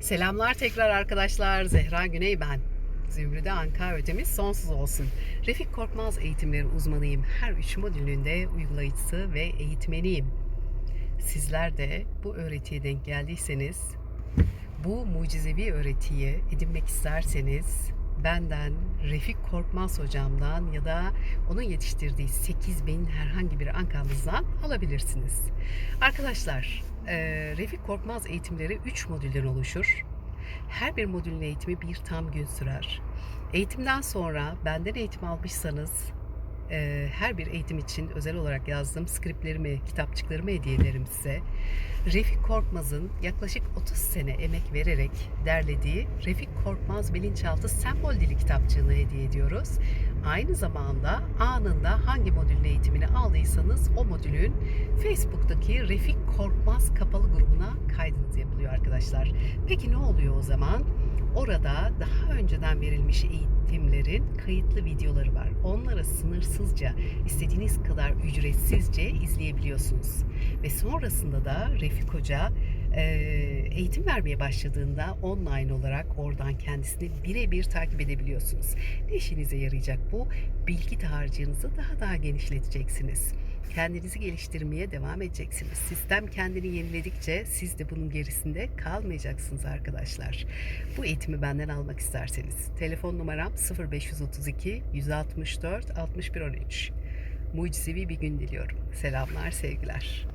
Selamlar tekrar arkadaşlar. Zehra Güney ben. Zümrüde Anka ödemiz sonsuz olsun. Refik Korkmaz eğitimleri uzmanıyım. Her üç modülünde uygulayıcısı ve eğitmeniyim. Sizler de bu öğretiye denk geldiyseniz, bu mucizevi öğretiyi edinmek isterseniz benden, Refik Korkmaz hocamdan ya da onun yetiştirdiği 8000 herhangi bir ankamızdan alabilirsiniz. Arkadaşlar, e, Refik Korkmaz eğitimleri 3 modülden oluşur. Her bir modülün eğitimi bir tam gün sürer. Eğitimden sonra benden eğitim almışsanız e, her bir eğitim için özel olarak yazdığım skriplerimi, kitapçıklarımı hediye ederim size. Refik Korkmaz'ın yaklaşık 30 sene emek vererek derlediği Refik Korkmaz Bilinçaltı Sembol Dili kitapçığını hediye ediyoruz. Aynı zamanda anında hangi modülün eğitimini aldıysanız o modülün Facebook'taki Refik Korkmaz kapalı grubuna kaydınız yapılıyor arkadaşlar. Peki ne oluyor o zaman? Orada daha önceden verilmiş eğitimlerin kayıtlı videoları var. Onlara sınırsızca, istediğiniz kadar ücretsizce izleyebiliyorsunuz. Ve sonrasında da Refik Hoca eğitim vermeye başladığında online olarak oradan kendisini birebir takip edebiliyorsunuz. Ne işinize yarayacak bu? Bilgi dağarcığınızı daha daha genişleteceksiniz. Kendinizi geliştirmeye devam edeceksiniz. Sistem kendini yeniledikçe siz de bunun gerisinde kalmayacaksınız arkadaşlar. Bu eğitimi benden almak isterseniz telefon numaram 0532 164 61 13. Mucizevi bir gün diliyorum. Selamlar, sevgiler.